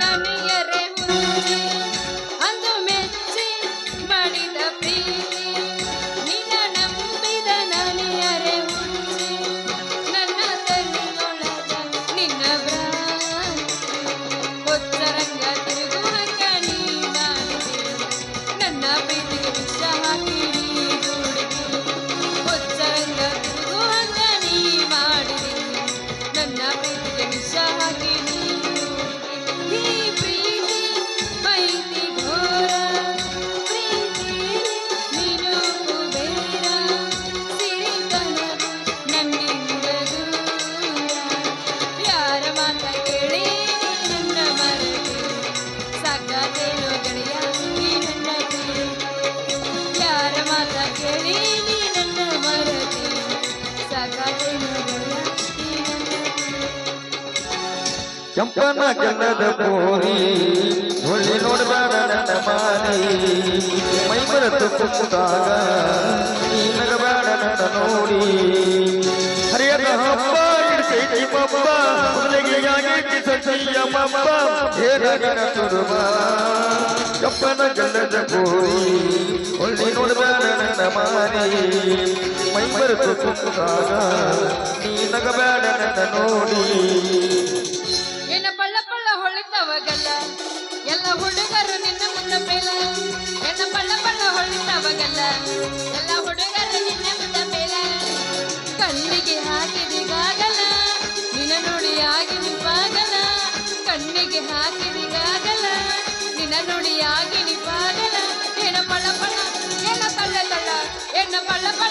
নানান ಕೆಂಪನ ಕೆನ್ನದ ಕೋರಿ, ಹೊಳ್ಳಿ ನೋಡಬೇಡ ನನ್ನ ಮಾರಿ ಮೈ ಬರತು ಕುಕ್ಕುತ್ತಾಗ ನೀ ನಗಬೇಡ ನನ್ನ ನೋಡಿ. ಹರಿಯದ ಹಬ್ಬ ಇಡ್ಸೈತಿ ಮಬ್ಬ ಮೊದಲಿಗೆಯಾಗಿ ಸಚಿಯ ಮಬ್ಬ ಹೇರಗನ ತುರುಬ ಕೆಂಪನ ಕೆನ್ನದ ಪೋರಿ ಹೊಳ್ಳಿ ನೋಡಬೇಡ ನನ್ನ ಮಾರಿ ಮೈ ಬರತು ಕುಕ್ಕುತ್ತಾಗ ನೀ ನಗಬೇಡ ನನ್ನ ನೋಡಿ ಏನ ಪಳ್ಳ ಪಳ್ಳ ಹೊಳಿತವಗಲ್ಲ ಎಲ್ಲ ಹುಡುಗರು ನಿನ್ನ ಮುಂದ ಮೇಲ ಏನ ಪಳ್ಳ ಪಳ್ಳ ಹೊಳಿತವಗಲ್ಲ ಎಲ್ಲ ಹುಡುಗರು ನಿನ್ನ ಮುಂದ ಮೇಲ ಕಣ್ಣಿಗೆ ಹಾಕಿದಿಗಾಗಲ್ಲ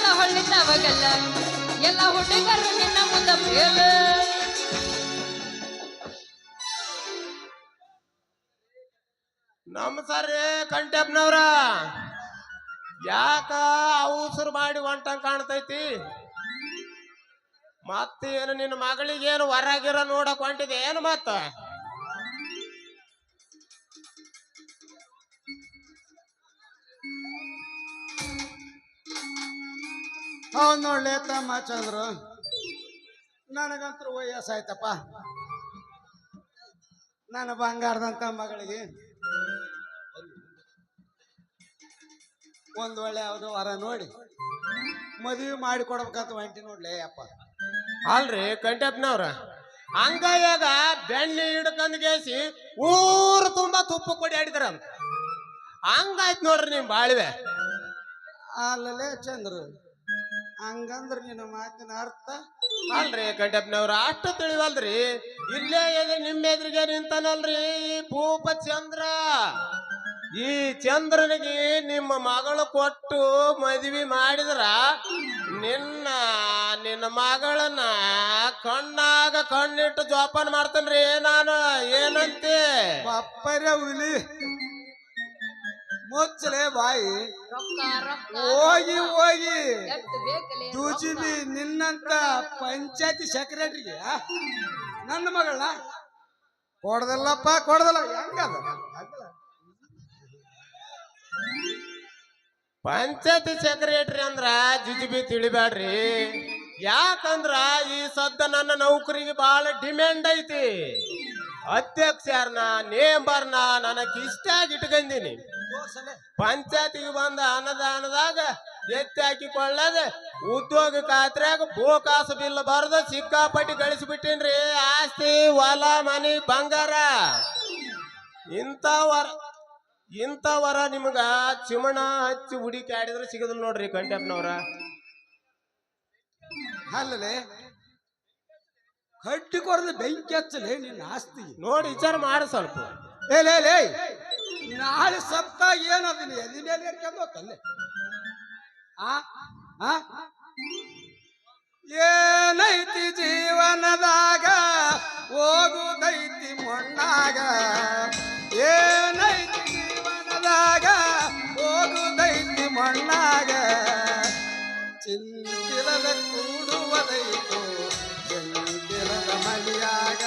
ಪಳ್ಳ ಹೊಳ್ಳಿದ್ದ ಹೊಳಿತವಗಲ್ಲ ಎಲ್ಲ ಹುಡುಗರು ನಿನ್ನ ಮುಂದ ಮೇಲ ನಮಸ್ಕಾರ್ರಿ ಕಂಟೆಪ್ನವ್ರ. ಯಾಕ ಅವಸರು ಮಾಡಿ ಹೊಂಟಂಗ್ ಕಾಣ್ತೈತಿ? ಮತ್ತೇನು ನಿನ್ನ ಮಗಳಿಗೇನು ಹೊರಗಿರ ನೋಡಕ್ ಹೊಂಟಿದೆ ಏನು ಮತ್ತ? ಹೌದ್ ನೋಡ್ಲೆ ತಮ್ಮ ಚಂದ್ರು. ನನಗಂತೂ ವಯಸ್ಸಾಯ್ತಪ್ಪ. ನನ್ನ ಬಂಗಾರದಂತ ಮಗಳಿಗೆ ಒಂದ್ ಒಳ್ಳೆ ಯಾವ್ದೋ ವರ ನೋಡಿ ಮದುವೆ ಮಾಡಿ ಕೊಡ್ಬೇಕಂತ ಹೊಂಟಿ ನೋಡ್ಲೆ ಅಪ್ಪ. ಅಲ್ರಿ ಕಂಟೆಪ್ನವ್ರ. ಹಂಗಾಯಾಗ ಬೆಣ್ಣೆ ಹಿಡ್ಕೊಂಡ್ ಗೇಸಿ ಊರು ತುಂಬಾ ತುಪ್ಪ ಕೊಡಿ ಆಡಿದ್ರ. ಹಂಗಾಯ್ತು ನೋಡ್ರಿ ನಿಮ್ ಬಾಳ್ವೆ. ಅಲ್ಲಲೇ ಚಂದ್ರು. ಹಂಗಂದ್ರ ನಿನ್ನ ಮಾತಿನ ಅರ್ಥ? ಅಲ್ರಿ ಕಡ್ಡಪ್ಪನವ್ರ ಅಷ್ಟು ತಿಳಿವಲ್ರಿ. ಇಲ್ಲೇ ಎದು ನಿಮ್ಮ ಎದುರಿಗೆ ನಿಂತಾನಲ್ರಿ ಈ ಭೂಪ ಚಂದ್ರ. ಈ ಚಂದ್ರನಿಗೆ ನಿಮ್ಮ ಮಗಳು ಕೊಟ್ಟು ಮದ್ವಿ ಮಾಡಿದ್ರ ನಿನ್ನ ನಿನ್ನ ಮಗಳನ್ನ ಕಣ್ಣಾಗ ಕಣ್ಣಿಟ್ಟು ಜೋಪಾನ ಮಾಡ್ತೇನ್ರಿ ನಾನು ಏನಂತೆ? ಪಪ್ಪರ ಹುಲಿ. ಮುಚ್ಚಲೆ ಬಾಯಿ. ರೊಕ್ಕ ರೊಕ್ಕ ಹೋಗಿ ಹೋಗಿ. ತುಜಿಬಿ ಬೇಕಲೆ ನಿನ್ನಂತ ಪಂಚಾಯತಿ ಸೆಕ್ರೆಟರಿಗೆ ನನ್ನ ಮಗಳನ್ನ ಕೊಡದಲ್ಲಪ್ಪ ಕೊಡದಲ್ಲ ಹೆಂಗದ? ಪಂಚಾಯತಿ ಸೆಕ್ರೆಟರಿ ಅಂದ್ರ ಜುಜುಬಿ ತಿಳಿಬ್ಯಾಡ್ರಿ. ಯಾಕಂದ್ರ ಈ ಸದ್ದ ನನ್ನ ನೌಕರಿಗೆ ಬಹಳ ಡಿಮ್ಯಾಂಡ್ ಐತಿ. ಅಧ್ಯಕ್ಷರ್ನ ನೇಂಬರ್ನ ನನಗೆ ಇಷ್ಟಾಗಿ ಇಟ್ಕೊಂಡೀನಿ ಪಂಚಾಯತಿಗೆ ಬಂದ ಅನುದಾನದಾಗ ಎತ್ತಿ ಹಾಕಿಕೊಳ್ಳದ ಉದ್ಯೋಗ ಖಾತ್ರ್ಯಾಗ ಬೋಕಾಸ ಬಿಲ್ ಬರದ ಸಿಕ್ಕಾಪಟ್ಟಿ ಗಳಿಸಿಬಿಟ್ಟಿನ್ರಿ. ಆಸ್ತಿ ಹೊಲ ಮನಿ ಬಂಗಾರ. ಇಂಥವರ ಇಂಥವರ ನಿಮ್ಗ ಚಿಮಣ ಹಚ್ಚಿ ಹುಡುಕಿ ಆಡಿದ್ರೆ ಸಿಗದಿಲ್ಲ ನೋಡ್ರಿ ಕಂಟೆಪ್ನವ್ರ. ಅಲ್ಲಲೇ ಕಟ್ಟಿ ಕೊಡದ ಬೆಂಕಿ ಹಚ್ಚಲೇ ನಿನ್ನ ಆಸ್ತಿ ನೋಡಿ ವಿಚಾರ ಮಾಡಿ ಸ್ವಲ್ಪ. ಏ ಲೇ ನಾಳೆ ಸಪ್ತ ಏನದೀನಿ? ಎದಿ ಮೇಲೆ ಏರ್ಕೊಂಡು ಹೋಗ್ತಲ್ಲೇ ಆ? ಏನೈತಿ ಜೀವನದಾಗ? ಹೋಗುದೈತಿ ಮೊಣ್ಣಾಗ. ಏನೈತಿ ಜೀವನದಾಗ? ಹೋಗುದೈತಿ ಮಣ್ಣಾಗ. ಚಿಂತಿರದ ಕೂಡುವುದೈತು, ಚಿಂತಿರದ ಮಲಿಯಾಗ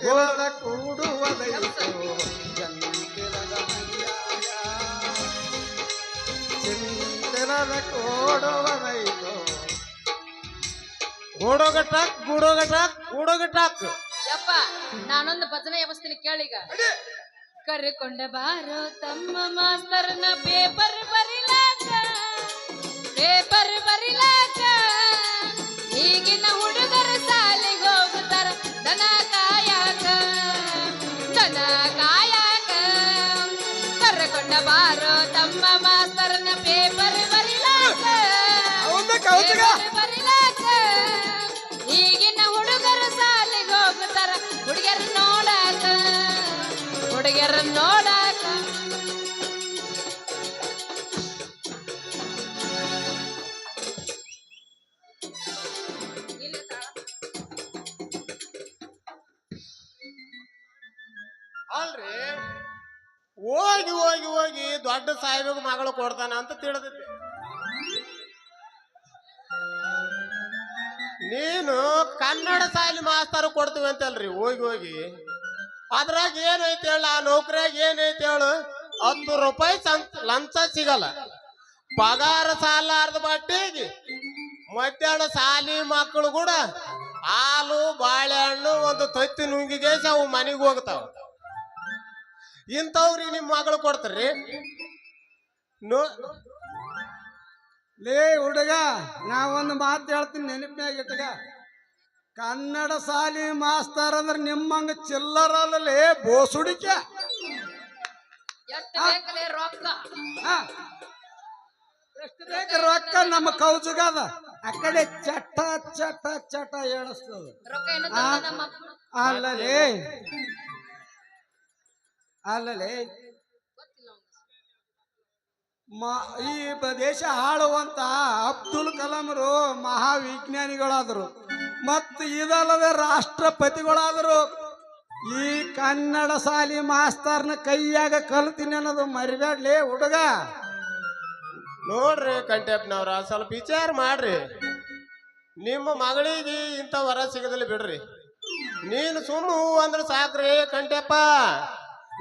ಜೀವನದಾಗ ಕೂಡುವ ಯಪ್ಪ ಚಿಂತಿರದ ಕೂಡುವುದೈತು ಚಂದಿರದ ಮಂಜಾಯ ಚಿಂತಿರದ ಕೂಡುವುದೈತು ಗೂಡೋಗ ಟ್ರಕ್ ಗೂಡೋಗ ಟ್ರಕ್ ಗೂಡೋಗ ಟ್ರಕ್ ಯಪ್ಪ ನಾನೊಂದು ಭಜನೆ ವ್ಯವಸ್ಥೆನ ಕೇಳೀಗ ಕರೆಕೊಂಡ ಬಾರೋ ತಮ್ಮ ಮಾಸ್ತರ್ನ ಪೇಪರ್ ಬರಿಲಾಕ ಪೇಪರ್ ಬರಿಲಾಕ ಈಗಿನ ಹುಡುಗರು ಕೌತುಕ? ಈಗಿನ ಹುಡುಗರು ಸಾಲಿಗೆ ಹೋಗ್ತಾರ. ಹುಡುಗಿಯರ ನೋಡಾಕ ಹುಡುಗಿಯರ ನೋಡಾಕ. ಅಲ್ರಿ. ಹೋಗಿ ಹೋಗಿ ಹೋಗಿ ದೊಡ್ಡ ಸಾಹೇಬ ಮಗಳು ಕೊಡ್ತಾನ ಅಂತ ತಿಳಿದೈತಿ ನೀನು ಕನ್ನಡ ಶಾಲಿ ಮಾಸ್ತರು ಕೊಡ್ತೀವಿ ಅಂತಲ್ರಿ ಹೋಗಿ ಹೋಗಿ. ಅದ್ರಾಗ ಏನೈತಿ ಹೇಳ, ಆ ನೌಕರಿಯಾಗ ಏನೈತಿ ಹೇಳು, ಹತ್ತು ರೂಪಾಯಿ ಲಂಚ ಸಿಗಲ್ಲ. ಪಗಾರ ಸಾಲಾರ್ದ ಬಟ್ಟಿಗೆ, ಮಧ್ಯಾಹ್ನ ಸಾಲಿ ಮಕ್ಕಳು ಕೂಡ ಹಾಲು, ಬಾಳೆಹಣ್ಣು, ಒಂದು ತತ್ತಿ ನುಂಗಿಗೆ ಅವು ಮನೆಗೆ ಹೋಗ್ತಾವ. ಇಂಥವ್ರಿಗೆ ನಿಮ್ಮ ಮಗಳು ಕೊಡ್ತಾರ್ರಿ. ನೋ ಲೇ ಹುಡುಗ ನಾ ಒಂದು ಮಾತು ಹೇಳ್ತೀನಿ ನೆನಪಿನಾಗ ಇಟ್ಟಗ ಕನ್ನಡ ಶಾಲಿ ಮಾಸ್ತರ್ ಅಂದ್ರೆ ನಿಮ್ಮಂಗ ಚಿಲ್ಲರಲ್ಲೇ ಬೋಸುಡಿಕೆ. ಬೋಸುಡಿಕ ರೊಕ್ಕ? ನಮ್ಮ ಕೌಜುಗದ ಆ ಕಡೆ ಚಟ ಚಟ ಚಟ ಅಪ್ಪ? ಅಲ್ಲಲೇ ಅಲ್ಲಲೇ. ಮ, ಈ ದೇಶ ಆಳುವಂತ ಅಬ್ದುಲ್ ಕಲಾಂರು ಮಹಾವಿಜ್ಞಾನಿಗಳಾದರು. ಮತ್ತು ಇದಲ್ಲದೆ ರಾಷ್ಟ್ರಪತಿಗಳಾದರು. ಈ ಕನ್ನಡ ಶಾಲಿ ಮಾಸ್ತರ್ನ ಕೈಯಾಗ ಕಲ್ತೀನಿ ಅನ್ನೋದು ಮರಿಬೇಡ್ಲಿ ಹುಡುಗ. ನೋಡ್ರಿ ಕಂಟೆಪ್ನವ್ರ, ಸ್ವಲ್ಪ ವಿಚಾರ ಮಾಡ್ರಿ. ನಿಮ್ಮ ಮಗಳಿಗೆ ಇಂಥ ವರ ಸಿಗದಲ್ಲಿ ಬಿಡ್ರಿ. ನೀನು ಸುಮ್ಮ ಹೂ ಅಂದ್ರೆ ಸಾಕ್ರಿ ಕಂಟೆಪ್ಪ.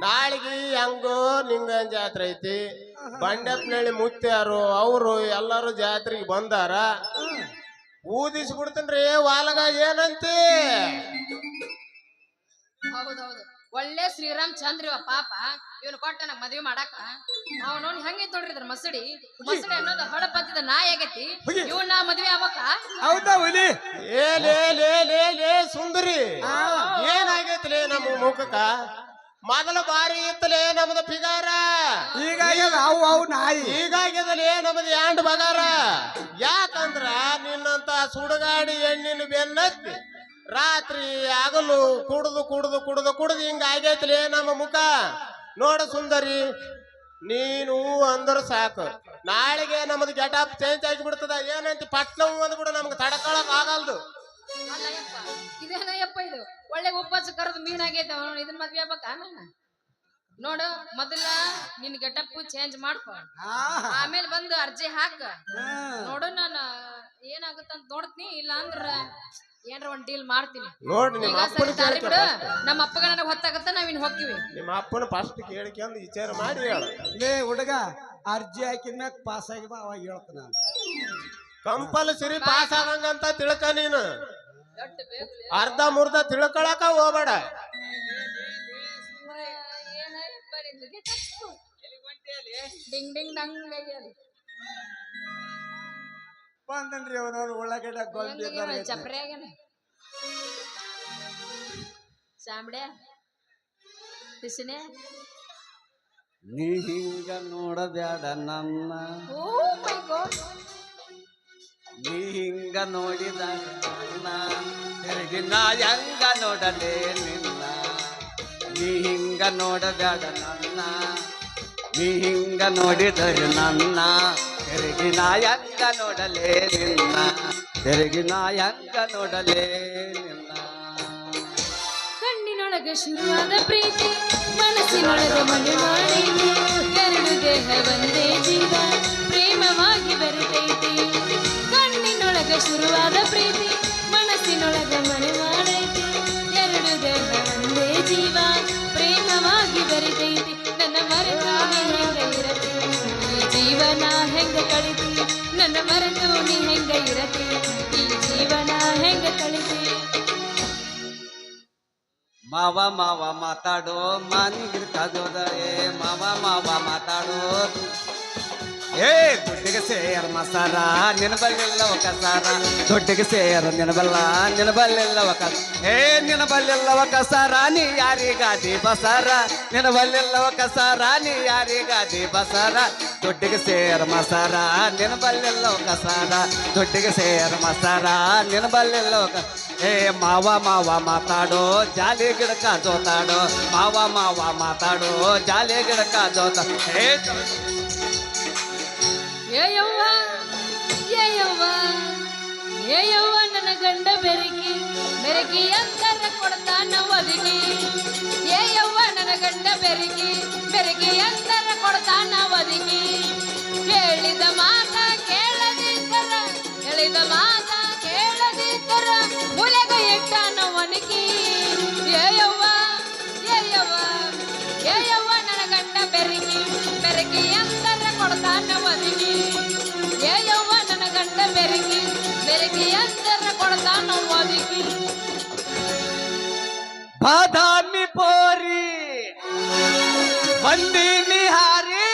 ನಾಳಿಗೆ ಹೆಂಗೋ ನಿಂಗನ್ ಜಾತ್ರೆ ಐತಿ? ಬಂಡಪ್ನಳ್ಳಿ ಮುತ್ತ್ಯಾರು ಅವರು ಎಲ್ಲರೂ ಜಾತ್ರೆಗೆ ಬಂದಾರ. ಊದಿಸಿ ಬಿಡ್ತೇನ್ರಿ ವಾಲಗ ಏನಂತಿ? ಹೌದೌದು. ಒಳ್ಳೆ ಶ್ರೀರಾಮ್ ಚಂದ್ರಿವ ಪಾಪ. ಇವನು ಕೊಟ್ಟ ನಂಗೆ ಮದ್ವೆ ಮಾಡಾಕ. ಅವನು ಹೆಂಗೈತ್ ನೋಡ್ರಿ ಇದ್ರ ಮಸಡಿ. ಮಸಡಿ ಅನ್ನೋದು ಹಡಪತ್ತಿದ ನಾಯಿ ಆಗೈತಿ. ಇವನ್ ಇವ್ನ ನಾ ಮದ್ವೆ ಆಗ್ಬೇಕ? ಹೌದಾ ಹುಲಿ? ಏ ಲೇ ಲೇ ಲೇ ಲೇ ಸುಂದರಿ. ಏನಾಗೈತಿ ಲೇ ನಮ್ಮ ಮುಖಕ್ಕ? ಮೊದಲ ಬಾರಿ ಇತ್ತಲೇ ನಮ್ದು ಪಿಗಾರ ಈಗ ಅವು ಅವು ನಾಯಿ. ಹೀಗಾಗಿದಲೇ ನಮ್ದು ಯಾಂಡ್ ಬಗಾರ. ಯಾಕಂದ್ರ ನಿನ್ನಂತ ಸುಡುಗಾಡಿ ಎಣ್ಣಿನ ಬೆನ್ನತ್ತಿ ರಾತ್ರಿ ಹಗಲು ಕುಡಿದು ಕುಡಿದು ಕುಡಿದು ಕುಡ್ದು ಹಿಂಗ ಆಗೈತ್ಲೇ ನಮ್ಮ ಮುಖ. ನೋಡ ಸುಂದರಿ ನೀನು ಅಂದ್ರ ಸಾಕು. ನಾಳೆಗೆ ನಮ್ದು ಗೆಟಪ್ ಚೇಂಜ್ ಆಗಿ ಬಿಡ್ತದ ಏನಂತ ಪಟ್ನವು ಅಂದ್ಬಿಡು ನಮ್ಗೆ ತಡ್ಕೊಳಕ್ ಆಗಲ್ದು. ಯಪ್ಪ ಇದೇನಯ್ಯಪ್ಪ ಇದು. ಒಳ್ಳೆ ಉಪ್ಪಚ್ಚ ಕರೆದು ಮೀನ್ ಆಗೈತೆ ಅವನು. ಇದನ್ನ ಮದ್ವೆ ಆಗ್ಬೇಕ ನಾನು ನೋಡು ಮೊದಲ ನಿನ್ ಗೆಟಪ್ ಚೇಂಜ್ ಮಾಡ್ಕೊ. ಆಮೇಲೆ ಬಂದು ಅರ್ಜಿ ಹಾಕ. ನೋಡು ನಾನು ಏನಾಗುತ್ತಂತ ನೋಡ್ತೀನಿ ಇಲ್ಲ ಅಂದ್ರ ಏನ್ರ ಒಂದ್ ಡೀಲ್ ಮಾಡ್ತೀನಿ. ನೋಡ್ರಿ ನಿಮ್ಮ ಈಗ ಅಪ್ಪನ ಸರಿ ದಾರಿ ಬಿಡು. ಕೇಳ್ಕೊ ನಮ್ಮ ಅಪ್ಪಗ ನನಗ್ ಹೊತ್ತಾಗತ್ತ ನಾವಿನ್ ಹೋಗ್ತೀವಿ. ನಿಮ್ಮ ಅಪ್ಪನ ಫಸ್ಟ್ ಕೇಳ್ಕೊಂಡು ವಿಚಾರ ಮಾಡಿ ಹೇಳು. ಲೇ ಹುಡುಗ ಅರ್ಜಿ ಹಾಕಿದ ಮ್ಯಾಕ್ ಪಾಸ್ ಆಗಿದ ಅವಾಗ ಹೇಳ್ತ ನಾನು. ಕಂಪಲ್ಸರಿ ಪಾಸ್ ಆಗಂಗಂತ ತಿಳ್ಕ ನೀನು? ಅರ್ಧ ಮುರ್ಧ ತಿಳ್ಕೊಳಕ ಹೋಗ್ಬೇಡ? ಡಿಂಗ್ ಡಿಂಗ್ ಡಂಗ್. ಬಂದನ್ರಿ ಅವನವ್ರು ಉಳ್ಳಾಗಡ್ಡೆ ಹೆಂಗಾಗ್ಯಾನ? ಗೊಂಬಿ ಬಿಸಿನೆ ನೀ ಹಿಂಗ ನೋಡಬ್ಯಾಡ ನನ್ನ ಓ ಮೈ ಗಾಡ್ ನೀ ಹಿಂಗ ನೋಡಿದ ನಿನ್ನ ಹೆಂಗ ನೋಡಲೇ ನಿನ್ನ? ನೀ ಹಿಂಗ ನೋಡಬೇಡ ನನ್ನ. ನೀ ಹಿಂಗ ನೋಡಿದರೆ ನನ್ನ ತಿರುಗಿ ಅಂಗ ಹೆಂಗ ನೋಡಲೇ ನಿನ್ನ? ತಿರುಗಿ ನಾ ಹೆಂಗ ನೋಡಲೇ ನಿನ್ನ? ಕಣ್ಣಿನೊಳಗೆ ಶುರುವಾದ ಪ್ರೀತಿ, ಮನಸ್ಸಿನೊಳಗೆ ಮನೆ ಮಾಡಿ ಎರಡು ದೇಹ ಒಂದೇ ಜೀವ, ಪ್ರೇಮವಾಗಿ ಬೆರೆತೈತಿ ಕಣ್ಣಿನೊಳಗೆ ಶುರುವಾದ ಪ್ರೀತಿ, ಮನಸ್ಸಿನೊಳಗ ಮನೆ ಮಾಡೈತಿ. ಎರಡು ದೇಹ ಒಂದೇ ಜೀವ, ಪ್ರೇಮವಾಗಿ ಬೆರೆತೈತಿ. ನನ್ನ ಮರೆತು ಹೆಂಗ ಇರತಿ ಈ ಜೀವನ ಹೆಂಗ ಕಳಿತಿ? ನನ್ನ ಮರೆತು ನೀ ಹೆಂಗ ಇರತಿ ಈ ಜೀವನ ಹೆಂಗ ಕಳಿತಿ? ಮಾವ ಮಾವ ಮಾತಾಡೋ ಮಾನಿಗಿರ್ತದೋದ ಏ ಮಾವ ಮಾವ ಮಾತಾಡೋ ಏ ದುಡ್ಡಿಗೆ ಸೇರ ಮಸಾರ ನಿನಬಲ್ಲೆಲ್ಲ ಕಸಾರ ದುಡ್ಡಿಗೆ ಸೇರ ನಿನಬಲ್ಲ ನಿನಬಲ್ಲೆಲ್ಲ ಕಸ ಏ ನಿನಬಲ್ಲೆಲ್ಲವ ಕಸಾರ ನೀ ಯಾರಿಗಾದಿ ಬಸಾರ ನಿನಬಲ್ಲೆಲ್ಲವ ಕಸಾರ ನೀ ಯಾರಿಗಾದಿ ಬಸಾರ ದುಡ್ಡಿಗೆ ಸೇರ ಮಸಾರ ನಿನಬಲ್ಲೆಲ್ಲವ ಕಸಾರ ದುಡ್ಡಿಗೆ ಸೇರ ಮಸಾರ ನಿನಬಲ್ಲೆಲ್ಲವ ಕ ಏ ಮಾವ ಮಾವ ಮಾತಾಡೋ ಜಾಲಿ ಗಿಡಕ ಜೋತಾಡೋ ಮಾವ ಮಾವ ಮಾತಾಡೋ ಜಾಲಿ ಗಿಡಕ ಜೋತ ಏ ಏಯವ್ವ ಏ ಯವ್ವ ಏ ಯವ್ವ ನನ್ನ ಗಂಡ ಬೆರಗಿ ಬೆರಕಿ ಅಂತರ ಕೊಡ್ತಾನ ಒದಗಿ ಏ ಯವ್ವ ನನ್ನ ಗಂಡ ಬೆರಕಿ ಬೆರಕಿ ಅಂತರ ಕೊಡ್ತಾನ ಒದಗಿ ಹೇಳಿದ ಮಾತ ಕೇಳದಿದ್ದರ ಹೇಳಿದ ಮಾತ ಬಾದಾಮಿ ಪೋರಿ ಬಂದೀನಿ ಹಾರಿ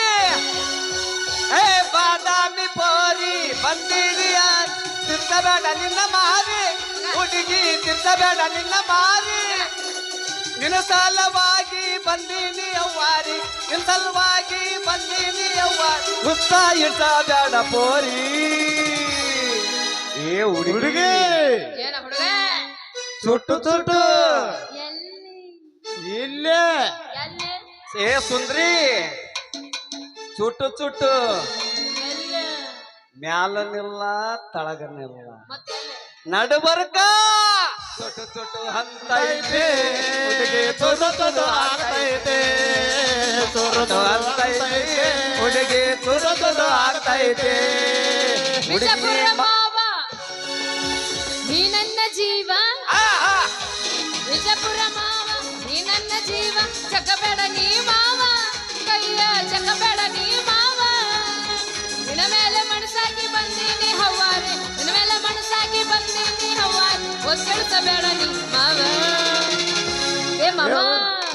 ಏ ಬಾದಾಮಿ ಪೋರಿ ಬಂದೀನಿ ಹಾರಿ ನಿನ್ನ ಮಾರಿ, ಹುಡುಗಿ ತಿರ್ಸಬೇಡ ನಿನ್ನ ಮಾರಿ. ನಿನ್ನ ಸಲವಾಗಿ ಬಂದೀನಿ ಅವ್ವಾರಿ ನಿನ್ನ ಬಂದೀನಿ ಅವ್ವಾರಿ ಉತ್ಸಾಹ ಇರ್ಸಬೇಡ ಪೋರಿ. ಏ ಹುಡುಗಿ. ಹುಡುಗಿ ಏನ ಹುಡುಗ? ಚುಟ್ಟು ಚುಟ್ಟು ಎಲ್ಲಿ? ಇಲ್ಲೇ. ಎಲ್ಲಿ? ಏ ಸುಂದ್ರಿ. ಚುಟ್ಟು ಚುಟ್ಟು ಎಲ್ಲಿ? ಮ್ಯಾಲನಿಲ್ಲ ತಳಗನಿಲ್ಲ. ಮತ್ತೆ ನಡುಬರ್ಕ. ಚುಟ್ಟು ಚುಟ್ಟು ಹಂತ ಇದೆ ಹುಡುಗಿ ಇದೆ ಚುಟ್ಟು ಆಗ್ತೈತೆ. ಐತೆ ಆಗ್ತೈತೆ ಹುಡುಗಿ ಚುಟ್ಟು ಆಗ್ತಾ ಆಗ್ತೈತೆ. ಹುಡುಗಿ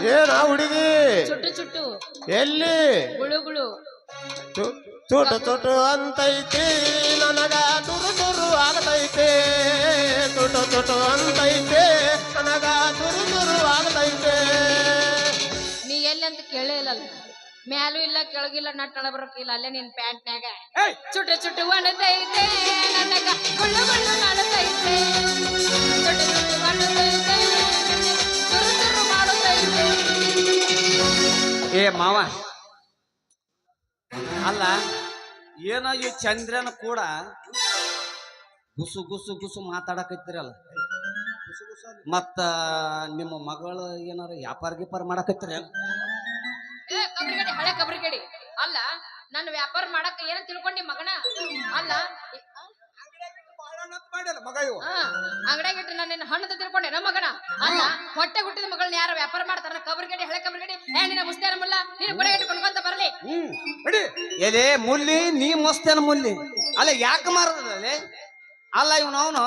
ಏನ ಹುಡುಗಿ? ಚುಟ್ಟು ಚುಟ್ಟು. ಎಲ್ಲಿ? ಗುಳುಗುಳು ಚುಟು ಚುಟು ಅಂತೈತಿ ನನಗ ತುರು ತುರು ಆಗತೈತೆ. ಚುಟು ಚುಟು ಅಂತೈತೆ ನನಗ ತುರು ತುರು ಆಗತೈತೆ. ನೀ ಎಲ್ಲಿ ಅಂತ ಕೇಳೇ ಇಲ್ಲಲ್ಲ ಮ್ಯಾಲೂ ಇಲ್ಲ ಕೆಳಗಿಲ್ಲ ನಟ್ಟಳ ಬರೋಕಿಲ್ಲ ಅಲ್ಲೇ ನಿನ್ ಪ್ಯಾಂಟ್ನ್ಯಾಗ. ಏಯ್! ಚುಟ್ಟು ಚುಟ್ಟು ಒಣತೈತೆ ನನಗ ಗುಳ್ಳು ಗುಳ್ಳು ನಡತೈತೆ ಚುಟ್ಟು ಚುಟ್ಟು ಒಣತೈತೆ ಏ ಮಾವ. ಅಲ್ಲ ಏನೋ ಈ ಚಂದ್ರನ ಕೂಡ ಗುಸು ಗುಸು ಗುಸು ಮಾತಾಡಕತ್ತಿರಲ್ಲ? ಮತ್ತ ನಿಮ್ಮ ಮಗಳು ಏನಾರ ವ್ಯಾಪಾರ ಗೀಪಾರ ಮಾಡಕತ್ತಿರ? ಏ ಹಳೆ ಅಲ್ಲ, ನನ್ನ ವ್ಯಾಪಾರ ಮಾಡಕ್ ಏನ ತಿಳ್ಕೊಂಡಿ ಮಗನ? ಅಲ್ಲ ಮಗ ಇವ ಅಂಗಡ್ಯಾಗ ಇಟ್ಟು ನನ್ನ ಹಣ್ಣು ತಿಳ್ಕೊಂಡೆ ನಮ್ಮ ಮಗನ? ಅಲ್ಲ ಹೊಟ್ಟೆ ಹುಟ್ಟಿದ ಮಗಳನ್ನ ಯಾರು ವ್ಯಾಪಾರ ಮಾಡ್ತಾರ ಕಬರ್ಗಡಿ ಹಳೆ ಕಬರ್ಗಡಿ ಏ ನಿನ್ನ ಮುಸ್ತೇನ ಮುಲ್ಲ ನೀನು ಕೊಡೆ ಇಟ್ಕೊಂಡ್ಕೊಂತ ಬರ್ಲಿ. ಹ್ಮ್ ಬಿಡಿ. ಎಲೆ ಮುಲ್ಲಿ ನೀ ಮುಸ್ತೇನ ಮುಲ್ಲಿ. ಅಲ್ಲ ಯಾಕೆ ಮಾರದಲ್ಲಿ ಅಲ್ಲ ಇವನು ಅವನು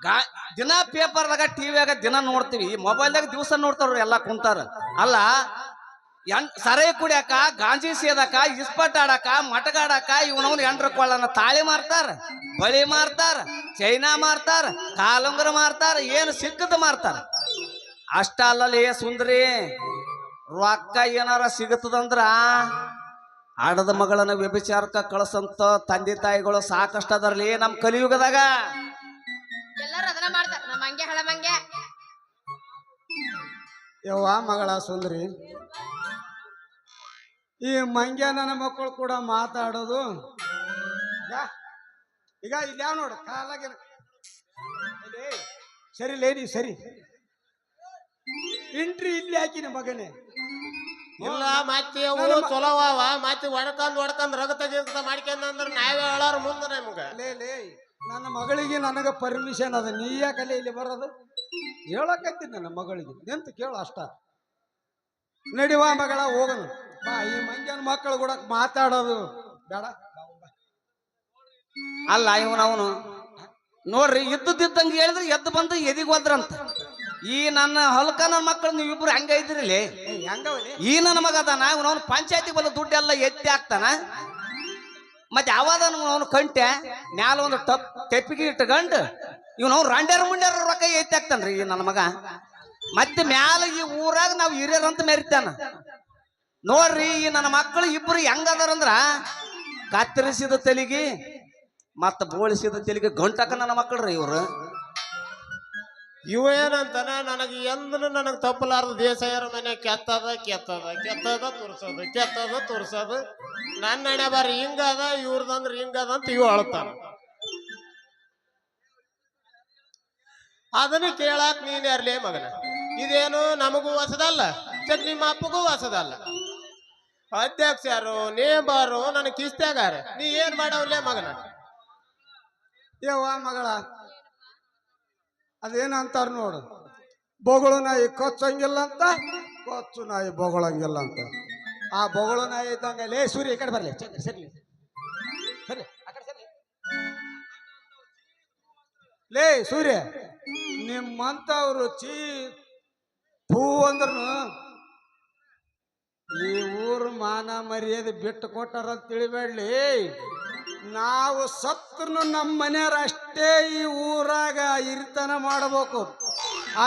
ಗಾ ದಿನ ಪೇಪರ್ದಾಗ ಟಿವಿಯಾಗ ದಿನ ನೋಡ್ತೀವಿ ಮೊಬೈಲ್ದಾಗ ದಿವಸ ನೋಡ್ತಾರ ಎಲ್ಲ ಕುಂತಾರ. ಅಲ್ಲ ಎಣ್ ಸರೈ ಕುಡಿಯಾಕ ಗಾಂಜಿ ಸೇದಕ ಇಸ್ಪಟ್ ಆಡಕ ಮಟಗಾಡಕ ಇವನವ್ನ ಎಂಡ್ರ ಕೊಳ್ಳನ ತಾಳಿ ಮಾರ್ತಾರ ಬಳಿ ಮಾರ್ತಾರ ಚೈನಾ ಮಾರ್ತಾರ ಕಾಲುಂಗರ ಮಾರ್ತಾರ ಏನು ಸಿಕ್ಕದ ಮಾರ್ತಾರ. ಅಷ್ಟ ಅಲ್ಲಲ್ಲಿ ಸುಂದ್ರಿ ರೊಕ್ಕ ಏನಾರ ಸಿಗತದಂದ್ರ ಆಡದ ಮಗಳನ್ನ ವ್ಯಭಿಚಾರಕ್ಕ ಕಳಸಂತ ತಂದೆ ತಾಯಿಗಳು ಸಾಕಷ್ಟು ಅದರ್ಲಿ ನಮ್ ಕಲಿಯುಗದಾಗ. ಎಲ್ಲಾರು ಅದನ್ನ ಮಾಡ್ತಾರ ನಮ್ಮ ಹಂಗೆ ಮಂಗೆ. ಯವ್ವ ಮಗಳ ಸುಂದ್ರಿ. ಈ ಮಂಗ್ಯ ನನ್ನ ಮಕ್ಕಳು ಕೂಡ ಮಾತಾಡೋದು. ಈಗ ಇಲ್ಲಿ ಯಾವ ನೋಡು ಕಾಲಾಗ ಸರಿ ಲೇಡಿ ಸರಿ. ಇಂಟ್ರಿ ಇಲ್ಲಿ ಹಾಕಿನ ಮಗನೇ. ಇಲ್ಲ ಮತ್ತೆ ಅವು ಚಲೋ ಅವ ಮತ್ತೆ ಹೊಡ್ಕೊಂಡ್ ಹೊಡ್ಕೊಂಡ್ ರಗತ ಗಿಗತ ಮಾಡ್ಕೊಂಡ್ ಅಂದ್ರ ನಾವೇ ಹೇಳೋರ್ ಮುಂದೆ ನಮ್ಗ. ಲೇ ಲೇ ನನ್ನ ಮಗಳಿಗೆ ನನಗೆ ಪರ್ಮಿಷನ್ ಅದ. ನೀ ಯಾಕಲೆ ಇಲ್ಲಿ ಬರೋದು? ಹೇಳಕತ್ತೀನಿ ನನ್ನ ಮಗಳಿಗೆ. ನಿಂತು ಕೇಳು ಅಷ್ಟ. ನಡಿವಾ ಮಗಳ ಹೋಗೋಣ ಬಾ ಈ ಮಂಗ್ಯನ ಮಕ್ಕಳು ಕೂಡ ಮಾತಾಡೋದು ಬೇಡ. ಅಲ್ಲ ಇವನು ಅವನು. ನೋಡ್ರಿ ಇದ್ದದಿದ್ದಂಗೆ ಹೇಳಿದ್ರೆ ಎದ್ದು ಬಂದು ಎದಿಗೆ ಹೋದ್ರಂತ. ಈ ನನ್ನ ಹೊಲಕ ನನ್ನ ಮಕ್ಕಳು ನೀವು ಹಂಗ ಇದ್ರಿಲಿ ಏ, ಹೆಂಗವಲಿ? ಈ ನನ್ನ ಮಗ ಅದಾನ ಇವನು ಅವನು ಪಂಚಾಯತಿ ಬಂದ ದುಡ್ಡೆಲ್ಲ ಎತ್ತಿ ಹಾಕ್ತಾನ? ಮತ್ತೆ ಯಾವಾಗ ಅವನು ಕಂಟೆ ಮ್ಯಾಲ ಒಂದು ಟಪ್ ತೆಪ್ಪಿಗೆ ಇಟ್ಕೊಂಡು ಇವನು ಅವ್ನು ರಂಡ್ಯಾರ ಮುಂಡ್ಯಾರ ರೊಕ್ಕ ಎತ್ತಿ ಹಾಕ್ತಾನ್ರಿ ಈ ನನ್ನ ಮಗ. ಮತ್ತೆ ಮ್ಯಾಲ ಈ ಊರಾಗ ನಾವು ಹಿರಿಯರಂತ ಮೆರಿತಾನ. ನೋಡ್ರಿ, ಈ ನನ್ನ ಮಕ್ಕಳು ಇಬ್ರು ಹೆಂಗದಾರಂದ್ರ? ಕತ್ತರಿಸಿದ ತಲೆಗೆ ಮತ್ತ ಬೋಳಿಸಿದ ತಲೆಗೆ ಗಂಟಕ ನನ್ನ ಮಕ್ಕಳ್ರಿ ಇವ್ರು. ಇವ ಏನಂತಾನ, ನನಗೆ ಎಂದನು ನನಗೆ ದೇಶ ಯಾರ ಮನೆ? ಕೆತ್ತದ ಕೆತ್ತದ ಕೆತ್ತದ, ತೋರ್ಸೋದು ಕೆತ್ತದ, ತೋರ್ಸೋದು. ನನ್ನ ಹಣೆ ಬಾರಿ ಹಿಂಗದ ಇವ್ರದಂದ್ರ ಹಿಂಗದ ಅಂತ ಇವು ಅಳ್ತಾನ. ಅದನ್ನ ಕೇಳಾಕ್ ನೀನ್ ಯಾರ್ಲೇ ಮಗನ? ಇದೇನು ನಮಗೂ ಹೊಸದಲ್ಲ ಚಕ್ ನಿಮ್ಮ ಅಪ್ಪಗೂ ಹೊಸದಲ್ಲ ಯಾರು? ನೇಬಾರು ನನ್ನ ಕಿಸ್ತಾಗಾರ ನೀ ಏನ್ ಮಾಡವ್ಲೇ ಮಗನ? ಯವ್ವ ಮಗಳ ಅದೇನಂತಾರ ನೋಡು. ಬೊಗಳು ನಾಯಿ ಕೊಚ್ಚಂಗಿಲ್ಲ ಅಂತ, ಕೊಚ್ಚು ನಾಯಿ ಬೊಗಳಂಗಿಲ್ಲ ಅಂತ. ಆ ಬೊಗಳು ನಾಯಿ ಇದ್ದಂಗೆ, ಲೇ ಸೂರ್ಯ, ಈ ಕಡೆ ಬರ್ಲಿ ಸರಿ. ಸರಿ. ಲೇ ಸೂರ್ಯ, ನಿಮ್ಮಂತವ್ರು ಚೀ ಹೂ ಅಂದ್ರೂ ಈ ಊರು ಮಾನ ಮರ್ಯಾದೆ ಬಿಟ್ಟು ಕೊಟ್ಟಾರಂತ ತಿಳಿಬೇಡ್ಲಿ. ನಾವು ಸತ್ರು ನಮ್ಮ ಮನೆಯವ್ರು ಅಷ್ಟೇ ಈ ಊರಾಗ ಇರ್ತನ ಮಾಡಬೇಕು.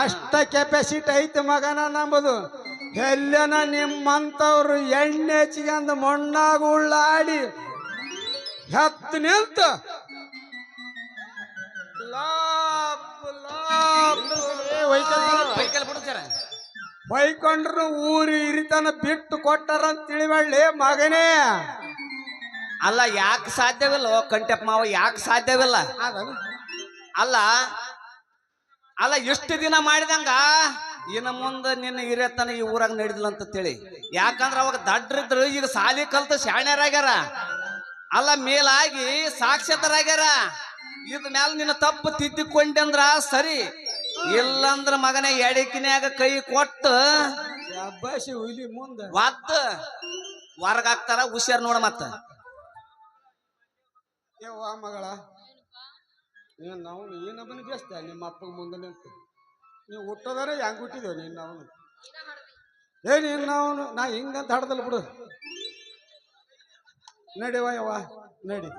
ಅಷ್ಟ ಕೆಪಾಸಿಟಿ ಐತೆ ಮಗನ ನಂಬುದು. ಎಲ್ಲನ ನಿಮ್ಮಂಥವ್ರು ಎಣ್ಣೆ ಹಚ್ಚಿಗೆಂದು ಮಣ್ಣಾಗ ಉಳ್ಳಾಡಿ ಹೆತ್ತು ನಿಂತು ಲಾಪ್ ಲಾಪ್. ಬೈಕೊಂಡ್ರು ಊರು ಇರಿತನ ಬಿಟ್ಟು ಕೊಟ್ಟಾರಂತ ತಿಳಿಬಳ್ಳಿ ಮಗನೇ. ಅಲ್ಲ, ಯಾಕೆ ಸಾಧ್ಯವಿಲ್ಲ? ಓ ಕಂಟೆಪ್ ಮಾವ, ಯಾಕೆ ಸಾಧ್ಯವಿಲ್ಲ? ಅಲ್ಲ ಅಲ್ಲ ಎಷ್ಟು ದಿನ ಮಾಡಿದಂಗ? ಇನ್ನು ಮುಂದೆ ನಿನ್ನ ಹಿರಿಯತನ ಈ ಊರಾಗ ನಡೆದಿಲ್ಲ ಅಂತ ತಿಳಿ. ಯಾಕಂದ್ರೆ ಅವಾಗ ದಡ್ರಿದ್ರು ಈಗ ಸಾಲಿ ಕಲ್ತು ಶಾಣ್ಯರಾಗ್ಯಾರ. ಅಲ್ಲ, ಮೇಲಾಗಿ ಸಾಕ್ಷತರಾಗ್ಯಾರ ಮ್ಯಾಲ ನಿನ್ನ ತಪ್ಪು ತಿದ್ದಿಕೊಂಡೆ ಸರಿ. ಇಲ್ಲಂದ್ರ ಮಗನೇ ಎಡಕಿನ್ಯಾಗ ಕೈ ಕೊಟ್ಟು ಅಬ್ಬಾಸಿ ಹುಲಿ ಮುಂದೆ. ಒದ್ದು. ಹೊರಗಾಕ್ತಾರ ಹುಷಾರ್ ನೋಡ ಮತ್ತ. ಯವ್ವ ಮಗಳ. ನೀನು ನಾವು ಏನಪ್ಪನ ಬೇಸ್ತ ನಿಮ್ಮ ಅಪ್ಪಗ ಮುಂದೆ ನಿಂತು. ನೀವು ಹುಟ್ಟದಾರ ಹೆಂಗ್ ಹುಟ್ಟಿದೇವು ನಿನ್ನ ಅವನು. ಏ ನಿನ್ನ ಅವನು ನಾ ಹಿಂಗಂತ ಹಾಡ್ದಲ್ಲ ಬಿಡು. ನಡಿವ ಯವ್ವ ನಡಿ.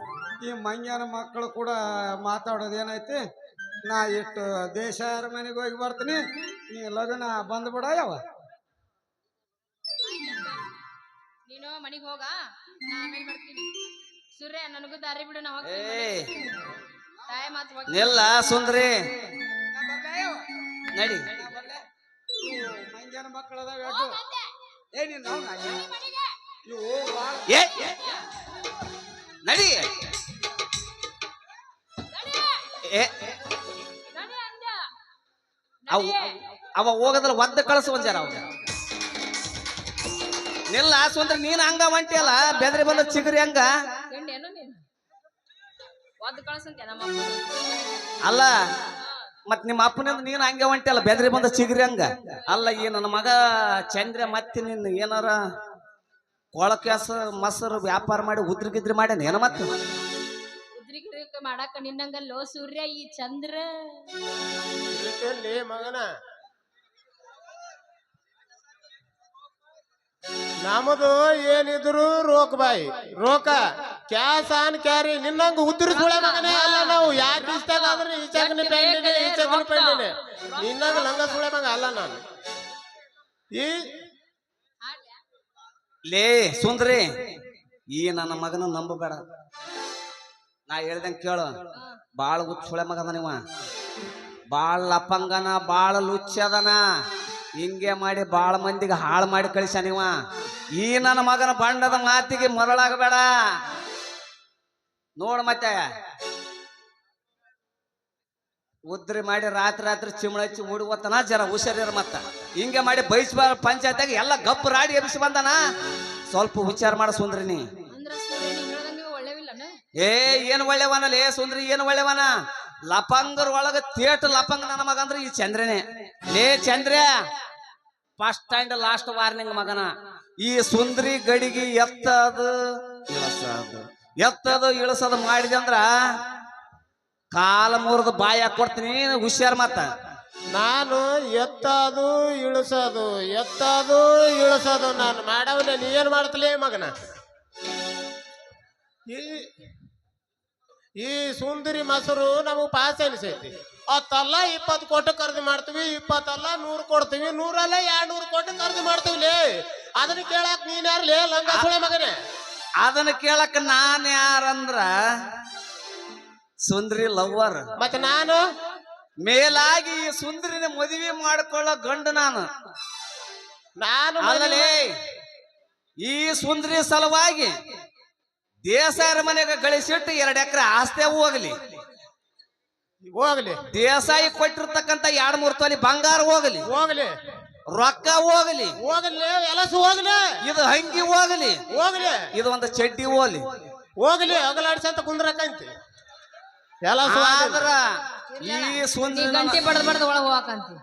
ಈ ಮಂಗ್ಯಾನ ಮಕ್ಕಳು ಕೂಡ ಮಾತಾಡೋದು ಏನೈತಿ ನಾ ಇಷ್ಟು ದೇಶ ಮನೆಗೆ ಹೋಗಿ ಬರ್ತೀನಿ. ನೀ ಲಗನ ಬಂದ್ಬಿಡ ಯಾವ ನೀನು ಮನೆಗೆ ಹೋಗ ನಾ ಆಮೇಲೆ ಬರ್ತೀನಿ. ಸೂರ್ಯ ನನಗೂ ದಾರಿ ಬಿಡು ನಾ ಏ ಹೋಗ್ತೀನಿ ಟೈಮ್ ಆತ್ ಹೋಗ್ತೀನಿ. ನಿಲ್ಲ ಸುಂದ್ರಿ. ನಡಿ. ಮಂಗ್ಯನ ಮಕ್ಕಳು ಅದಾವ ಎರಡು ಏ ನೀನು ಏ. ನಡಿ. ಏ. ಅವು ಅವ ಹೋಗದ್ರ ಒದ್ದ ಕಳ್ಸ ಒಂಜಾರ ಅವ ನಿಲ್ಲ ಸುಂದ್ರ ನೀನ್ ಹಂಗ ಹೊಂಟಿಯಲ್ಲ ಬೆದ್ರಿ ಬಂದ ಚಿಗುರಿ ಹಂಗ. ಅಲ್ಲ ಮತ್ ನಿಮ್ಮ ಅಪ್ಪನಿಂದ ನೀನ್ ಹಂಗೆ ಹೊಂಟಿಯಲ್ಲ ಬೆದ್ರಿ ಬಂದ ಚಿಗುರಿ ಹಂಗ. ಅಲ್ಲ ಈ ನನ್ನ ಮಗ ಚಂದ್ರ ಮತ್ತೆ ನಿನ್ನ ಏನಾರ ಕೊಳಕ್ಯಾಸ ಮೊಸರು ವ್ಯಾಪಾರ ಮಾಡಿ ಉದ್ರಿಗಿದ್ರಿ ಮಾಡ್ಯಾನ ಏನ ಮತ್ತೆ? ಉದ್ರಿಗಿರಿಕ ಮಾಡಾಕ ನಿನ್ನಂಗಲ್ಲೋ ಸೂರ್ಯ ಈ ಚಂದ್ರ? ಮಗನ. ನಮ್ಮದು ಏನಿದ್ರು ರೋಕ್ ಬಾಯಿ. ರೋಕ ಕ್ಯಾಸ್ ಆನ್ ಕ್ಯಾರಿ ನಿನ್ನಂಗ ಉದ್ರಿಸ್ಕೊಳ ಮಗನೇ. ಅಲ್ಲ ನಾವು ಯಾಕೆ ಇಷ್ಟಾಗ ಆದ್ರೆ ಈಚಾಗನ ಈ ಈಚಾಗನ ಪೆಂಡಿನಿ. ನಿನ್ನಂಗ ಲಂಗ ಸುಳೆ ಮಗ ಅಲ್ಲ ನಾನು. ಈ ಲೇ ಸುಂದ್ರಿ. ಈ ನನ್ನ ಮಗನ ನಂಬಬೇಡ. ನಾ ಹೇಳ್ದಂಗೆ ಕೇಳು. ಬಾಳ ಹುಚ್ಚುಳೆ ಮಗದ ನೀವ. ಬಾಳ ಲಪಂಗನ ಬಾಳ ಲುಚ್ಚದನ ಹಿಂಗೆ ಮಾಡಿ ಬಾಳ ಮಂದಿಗೆ ಹಾಳು ಮಾಡಿ ಕಳಿಸ ನೀವ. ಈ ನನ್ನ ಮಗನ ಬಂಡದ ಮಾತಿಗೆ ಮರಳಾಗಬೇಡ. ನೋಡು ಮತ್ತೆ. ಉದ್ರಿ ಮಾಡಿ ರಾತ್ರಿ ರಾತ್ರಿ ಚಿಮಳಚ್ಚಿ ಹುಡುಗತ್ತನ ಜರ ಹುಷಾರಿರ ಮತ್ತ. ಹಿಂಗೆ ಮಾಡಿ ಬೈಸ್ಬಾರ ಪಂಚಾಯತ್ಯಾಗ ಎಲ್ಲ ಗಪ್ಪು ರಾಡಿ ಎಬ್ಸಿ ಬಂದಾನ. ಸ್ವಲ್ಪ ವಿಚಾರ ಮಾಡ ಸುಂದ್ರಿ ನೀ. ಏ, ಏನ್ ಒಳ್ಳೆವನ ಲೇ ಸುಂದ್ರಿ, ಏನ್ ಒಳ್ಳೆವನ? ಲಪಂಗರ್ ಒಳಗ ಥಿಯೇಟರ್ ಲಪಂಗ ನನ್ನ ಮಗ ಅಂದ್ರೆ ಈ ಚಂದ್ರನೇ. ಲೇ Chandra first and last warning ಮಗನ. ಈ ಸುಂದ್ರಿ ಗಡಿಗೆ ಎತ್ತದು, ಇಳಸದು. ಎತ್ತದು, ಇಳಸದು ಮಾಡಿದೆ ಅಂದ್ರ ಕಾಲ ಮುರಿದು ಬಾಯಿ ಹಾಕೊಡ್ತೀನಿ ಹುಷಾರ್ ಮತ್ತ. ನಾನು ಎತ್ತದು, ಇಳಿಸೋದು ಎತ್ತದು, ಇಳಿಸೋದು, ನಾನು ಮಾಡವಲ್ಲ ನೀ ಏನ್ ಮಾಡ್ತಲೇ ಮಗನ? ಈ ಈ ಸುಂದರಿ ಮೊಸರು ನಮಗೆ ಪಾಸ್ ಅನಿಸೈತಿ. ಹತ್ತಲ್ಲ ಇಪ್ಪತ್ತು ಕೋಟಿ ಖರೀದಿ ಮಾಡ್ತೀವಿ ಇಪ್ಪತ್ತಲ್ಲ ನೂರು ಕೊಡ್ತೀವಿ ನೂರಲ್ಲ ಎರಡು ನೂರು ಕೋಟಿ ಖರೀದಿ ಮಾಡ್ತೀವಿ ಲೇ. ಅದನ್ನ ಕೇಳಕ್ ನೀನ್ ಯಾರು ಲೇ ಲಂಗ ಸುಳೆ ಮಗನೇ? ಅದನ್ನ ಕೇಳಕ್ ನಾನ್ ಯಾರಂದ್ರ ಸುಂದರಿ ಲವ್ವರ್. ಮತ್ತೆ ನಾನು? ಮೇಲಾಗಿ ಈ ಸುಂದರಿನ ಮದುವೆ ಮಾಡ್ಕೊಳ್ಳೋ ಗಂಡು ನಾನು. ನಾನು ಈ ಸುಂದರಿ ಸಲುವಾಗಿ ದೇಸಾಯರ ಮನೆಗೆ ಗಳಿಸಿಟ್ಟು ಎರಡು ಎಕರೆ ಆಸ್ತಿ ಹೋಗಲಿ. ಹೋಗ್ಲಿ. ದೇಸಾಯಿ ಕೊಟ್ಟಿರ್ತಕ್ಕಂಥ ಎರಡು ಮೂರು ತೊಲಿ ಬಂಗಾರ ಹೋಗಲಿ. ಹೋಗಲಿ. ರೊಕ್ಕ ಹೋಗಲಿ. ಹೋಗಲಿ ಎಲಸು ಹೋಗ್ಲಿ. ಇದು ಹಂಗಿ ಹೋಗಲಿ. ಹೋಗ್ಲಿ. ಇದು ಒಂದು ಚಡ್ಡಿ ಹೋಗಲಿ. ಹೋಗ್ಲಿ ಅಗಲಾಡ್ಸಂತ ಕುಂದ್ರಕಂತಿ. ಎಲ್ಲ ಆದ್ರ ಈ ಸುಂದರಿ ಗಂಟೆ ಬಡದ್ ಬಡದ್ ಒಳಗ್ ಹೋಗಂತಿ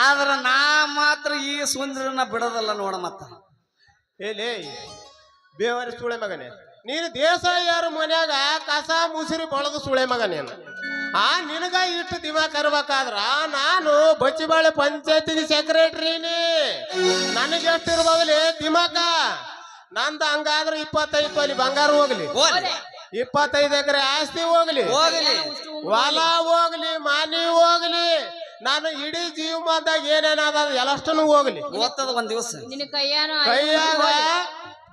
ಆದ್ರ ನಾ ಮಾತ್ರ ಈ ಸುಂದರನ ಬಿಡೋದಲ್ಲ ನೋಡ ಮತ್ತ. ಏಲೇ ಬೇವರಿ ಸುಳೆ ಮಗನೇ. ನೀನು ದೇಸಾಯಿಯರ ಮನ್ಯಾಗ ಕಸ ಮುಸಿರಿ ಬಳದು ಸುಳೆ ಮಗ ನೀನು. ಆ ನಿನಗ ಇಷ್ಟು ದಿವ ಕರ್ಬೇಕಾದ್ರ ನಾನು ಬಚ್ಚಿಬಾಳೆ ಪಂಚಾಯತಿಗೆ ಸೆಕ್ರೆಟ್ರಿನಿ ನನಗೆ ಎಷ್ಟು ಇರ್ಬೋದಲಿ ದಿಮಕ. ನಂದು ಹಂಗಾದ್ರೆ ಇಪ್ಪತ್ತೈದು ತೊಲಿ ಬಂಗಾರ ಹೋಗ್ಲಿ. ಹೋಗ್ಲಿ. ಇಪ್ಪತ್ತೈದು ಎಕರೆ ಆಸ್ತಿ ಹೋಗ್ಲಿ. ಹೋಗ್ಲಿ. ಹೊಲ ಹೋಗ್ಲಿ ಮಾನಿ ಹೋಗ್ಲಿ. ನಾನು ಇಡೀ ಜೀವಮಾನದಾಗ ಏನೇನಾದ ಎಲ್ಲಷ್ಟನ್ನು ಹೋಗ್ಲಿ. ಒಂದ್ ದಿವಸ. ಕೈಯಾಗ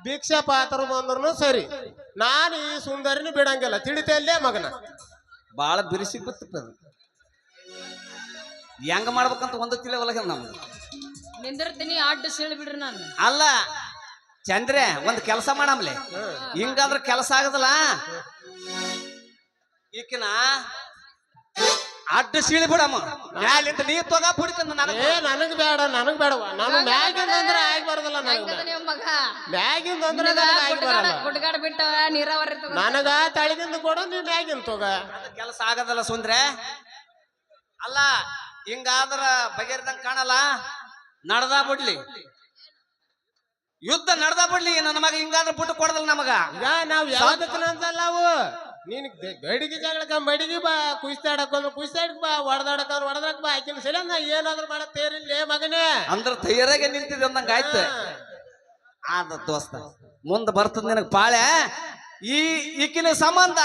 ಭಿಕ್ಷಾ ಪಾತ್ರ ಬಂದ್ರು ಸರಿ. ನಾನು ಈ ಸುಂದರಿನ ಬಿಡಂಗಿಲ್ಲ. ತಿಳಿತಲ್ಲೇ ಮಗನ. ಬಾಳ ಬಿರುಸಿ ಅದು. ಹೆಂಗ ಮಾಡ್ಬೇಕಂತ ಒಂದು ತಿಳಿ ಒಳಗೆ ನಮ್ದು ನಿಂದಿರ್ತೀನಿ ಅಡ್ಡ ಸೀಳ್ ಬಿಡ್ರಿ ನಾನು. ಅಲ್ಲ ಚಂದ್ರೆ ಒಂದ್ ಕೆಲಸ ಮಾಡಮ್ಲೆ. ಹಿಂಗಾದ್ರೆ ಕೆಲಸ ಆಗದಲ್ಲ? ಈಕಿನ ಅಡ್ಡ ಸೀಳಿ ಬಿಡಮ್ಮ. ಮ್ಯಾಲಿಂದ ನೀ ತೊಗ ಬಿಡ್ತಂದ ನನಗೆ. ಏ ನನಗ್ ಬೇಡ ನನಗ್ ಬೇಡವ ನಾನು ಮ್ಯಾಗಿಂದ ಅಂದ್ರೆ ಆಗಿ ಬರೋದಿಲ್ಲ ನನಗೆ ಮಗ. ಮ್ಯಾಗಿಂದ ಅಂದ್ರೆ ನಿನಗ ನನಗ್ ಆಗಿ ಬರಲ್ಲ. ಗುಡ್ಗಾಡ ಬಿಟ್ಟ ನೀರಾವರಿ ನನಗ ತಳಿದಿಂದ ಕೊಡು ನೀ ಮ್ಯಾಗಿಂದ ತಗ. ಕೆಲಸ ಆಗದಲ್ಲ ಸುಂದ್ರೆ? ಅಲ್ಲ ಹಿಂಗಾದ್ರ ಬಗೆರ್ದಂಗ್ ಕಾಣಲ್ಲ? ನಡ್ದ ಬಿಡ್ಲಿ. ಯುದ್ಧ ನಡ್ದ ಬಿಡ್ಲಿ. ನನ್ನ ಮಗ ಹಿಂಗಾದ್ರ ಬಿಟ್ಟು ಕೊಡದಲ್ಲ ನಮಗ. ನಾವು ನಾವ್ ಯಾವ್ದಕ್ಕ ಅಂತಲ್ಲ ಅವು. ನೀನ್ ಗಡಿಗೆ ಜಗಳಕ ಮಡಿಗೆ ಬಾ ಕುಸ್ತಾಡಕ್ ಕುಸ್ತಾಡಕ್ ಬಾ ಹೊಡೆದಾಡಕ್ ಹೊಡೆದಕ್ ಬಾ ಆಕಿನ ಸಲ ನಾ ಏನಾದ್ರು ಮಾಡತ್ತೇರಿಲ್ಲೇ ಮಗನೇ. ಅಂದ್ರ ತಯಾರಾಗೆ ನಿಂತಿದೆ ಅಂದಂಗ ಆಯ್ತು. ಆದ ದೋಸ್ತ ಮುಂದ ಬರ್ತದ ನಿನಗ ಪಾಳೆ. ಈ ಈಕಿನ ಸಂಬಂಧ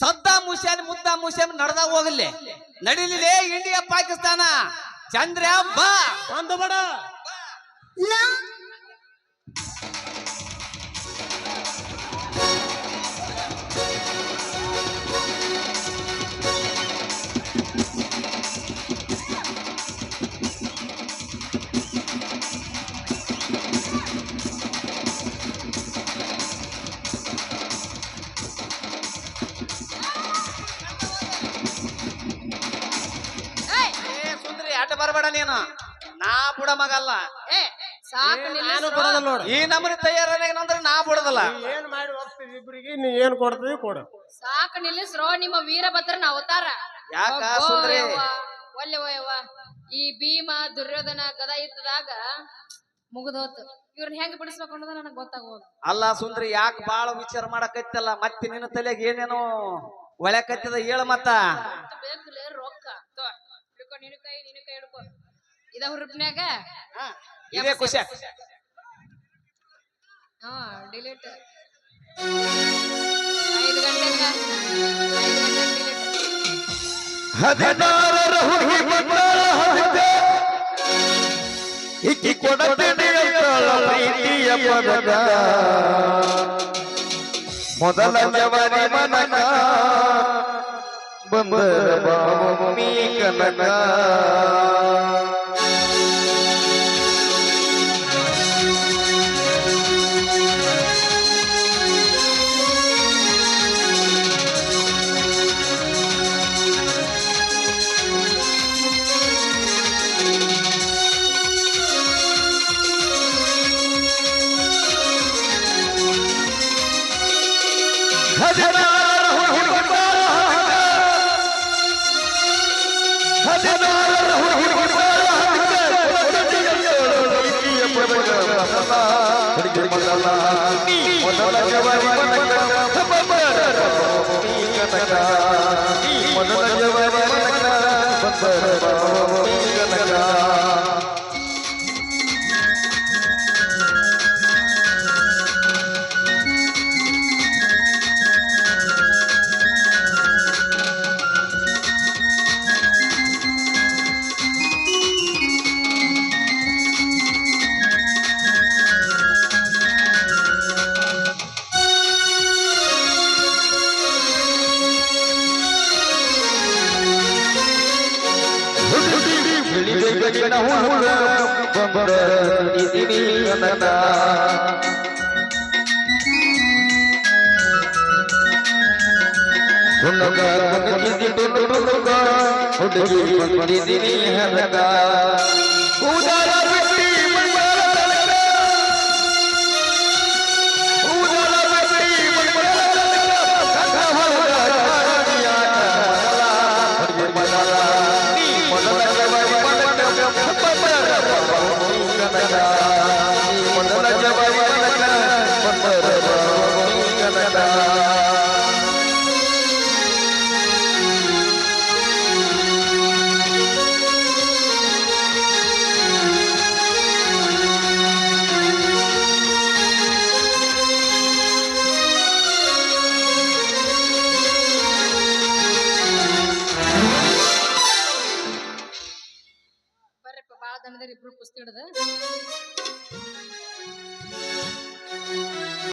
ಸದ್ದ ಮುಸ್ಯಾನ್ ಮುದ್ದ ಮುಸ್ಯಾನ್ ನಡೆದಾಗ ನಡ್ದಾ ಹೋಗಲಿ. ನಡಿಲಿಲೇ ಇಂಡಿಯಾ ಪಾಕಿಸ್ತಾನ. ಚಂದ್ರ ಬಾ. ಒಂದು ಬಡ. ಬರಬೇಡ ನೀನು. ನಾ ಬುಡ ಮಗಲ್ಲ ಏ ಸಾಕು ನಾನು ನಿಲ್ಲಿಸ್ರು. ನೋಡು. ಈ ನಮ್ರಿ ತಯಾರ ನಾ ಬಿಡದಲ್ಲ. ಏನ್ ಮಾಡಿ ಹೋಗ್ತೀವಿ ಇಬ್ರಿಗೆ ನೀ ಏನ್ ಕೊಡ್ತೀವಿ ಕೊಡು. ಸಾಕು ನಿಲ್ಲಿಸ್ರೋ ನಿಮ್ಮ ವೀರಭದ್ರನ ಅವತಾರ. ಯಾಕ ಸುಂದ್ರೆ? ಒಲ್ಲೆ ಈ ಭೀಮ ದುರ್ಯೋಧನ ಗದ ಇದ್ದಾಗ ಮುಗಿದೋತು. ಇವ್ರನ್ನ ಹೆಂಗ್ ಬಿಡಿಸ್ಬೇಕು ಅನ್ನೋದು ನನಗೆ ಗೊತ್ತಾಗೋದು ಅಲ್ಲ ಸುಂದ್ರಿ ಯಾಕೆ ಬಾಳ ವಿಚಾರ ಮಾಡಕತ್ತಲ್ಲ? ಮತ್ತೆ ನಿನ್ನ ತಲೆಗೆ ಏನೇನೋ ಒಳಕತ್ತಿದ ಹೇಳ ಮತ್ತ. ಬೇಕು ರೊಕ್ಕ. ಹಿಡ್ಕೊ ನಿನ್ನ ಕೈ ನಿನ್ನ ಕೈ ಹಿಡ್ಕೊ. ಇದ ಹುರುಪ್ನ್ಯಾಗ ಇದೇ ಖುಷಿ ಹಾ ಡಿಲೀಟ್ ಐದು ಗಂಟೆಗ ಐದು ಗಂಟೆಗೆ ಡಿಲೀಟ್ ಹದಿನಾರರ ಹುಡುಗಿ ಬಂದಾಳ ಹದಿತೆ ಇಕ್ಕಿ ಕೊಡತೇನೆ ಅಂತಾಳ ಪ್ರೀತಿಯ ಮೊದಲ ಜವರಿ ಮನಕ ಬಂದರ ಬಾಮಿ ಕನಕ ಹದಿನಾರರ ನೀ उठ जुगमंदी दिली है बता